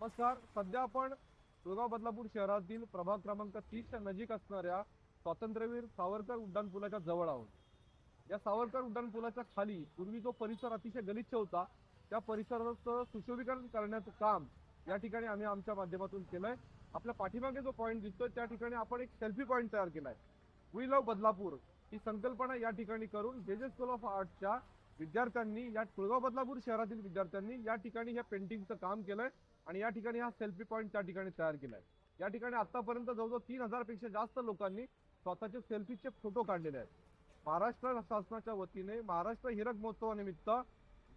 नमस्कार. सध्या आपण तुळगाव बदलापूर शहरातील प्रभाग क्रमांक तीसच्या नजीक असणाऱ्या स्वातंत्र्यवीर सावरकर उड्डाण पुलाच्या जवळ आहोत. या सावरकर उड्डाण पुलाच्या खाली पूर्वी जो परिसर अतिशय गलिच्छ होता त्या परिसराचं सुशोभीकरण करण्याचं काम या ठिकाणी आम्ही आमच्या माध्यमातून केलंय. आपल्या पाठीमागे जो पॉईंट दिसतोय त्या ठिकाणी आपण एक सेल्फी पॉईंट तयार केलाय. वी लव्ह बदलापूर ही संकल्पना या ठिकाणी करून जे जे स्कूल ऑफ आर्टच्या विद्यार्थ्यांनी या तुळगाव बदलापूर शहरातील विद्यार्थ्यांनी या ठिकाणी ह्या पेंटिंगचं काम केलंय आणि या ठिकाणी हा सेल्फी पॉईंट त्या ठिकाणी तयार केलाय. या ठिकाणी आतापर्यंत जवळजवळ तीन हजारपेक्षा जास्त लोकांनी स्वतःचे सेल्फीचे फोटो काढलेले आहेत. महाराष्ट्र शासनाच्या वतीने महाराष्ट्र हिरक महोत्सवानिमित्त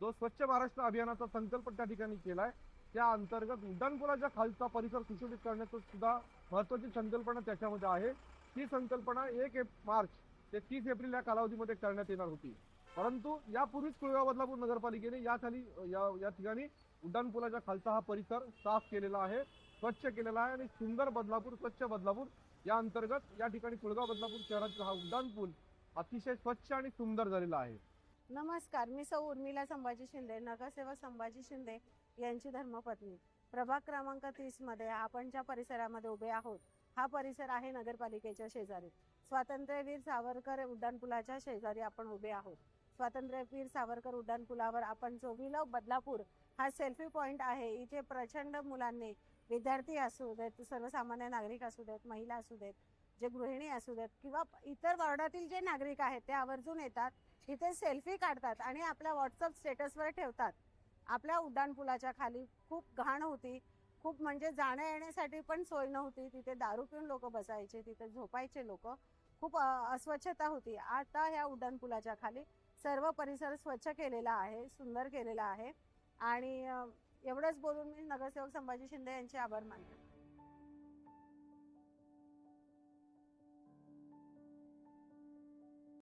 जो स्वच्छ महाराष्ट्र अभियानाचा संकल्प त्या ठिकाणी केलाय त्या अंतर्गत उड्डाणपुलाच्या खालचा परिसर सुशोभित करण्याचं सुद्धा महत्वाची संकल्पना त्याच्यामध्ये आहे. ती संकल्पना एक मार्च ते तीस एप्रिल या कालावधीमध्ये करण्यात येणार होती. परंतु यापूर्वीच कुळगाव बदलापूर नगरपालिकेने या खाली या या ठिकाणी उड्डाणपुलाच्या खालचा हा परिसर साफ केलेला आहे स्वच्छ केलेला आहे आणि सुंदर बदलापूर स्वच्छ बदलापूर या अंतर्गत या ठिकाणी कुळगाव बदलापूर शहराचा हा उड्डाणपूल अतिशय स्वच्छ आणि सुंदर झालेला आहे. नमस्कार मी सौ उर्मिला संभाजी शिंदे नगरसेवक संभाजी शिंदे यांची धर्मपत्नी. प्रभाग क्रमांक तीसमध्ये आपण ज्या परिसरामध्ये उभे आहोत हा परिसर आहे नगरपालिकेच्या शेजारी. स्वातंत्र्यवीर सावरकर उड्डाणपुलाच्या शेजारी आपण उभे आहोत. स्वातंत्र्यवीर सावरकर उड्डाणपुलावर आपण जो विलव बदलापूर. हा सेल्फी पॉइंट आहे. इथे प्रचंड मुलांनी विद्यार्थी असू देत सर्वसामान्य नागरिक असू देत महिला असू देत जे गृहिणी असू देत किंवा इतर वॉर्डातील जे नागरिक आहेत ते आवर्जून येतात इथे सेल्फी काढतात आणि आपल्या व्हॉट्सअप स्टेटसवर ठेवतात. आपल्या उड्डाणपुलाच्या खाली खूप घाण होती. खूप म्हणजे जाण्या येण्यासाठी पण सोय नव्हती. तिथे दारू पिऊन लोक बसायचे तिथे झोपायचे लोक. खूप अस्वच्छता होती. आता ह्या उड्डाणपुलाच्या खाली सर्व परिसर स्वच्छ केलेला आहे सुंदर केलेला आहे. आणि एवढंच बोलून मी नगरसेवक संभाजी शिंदे यांचे आभार मानते.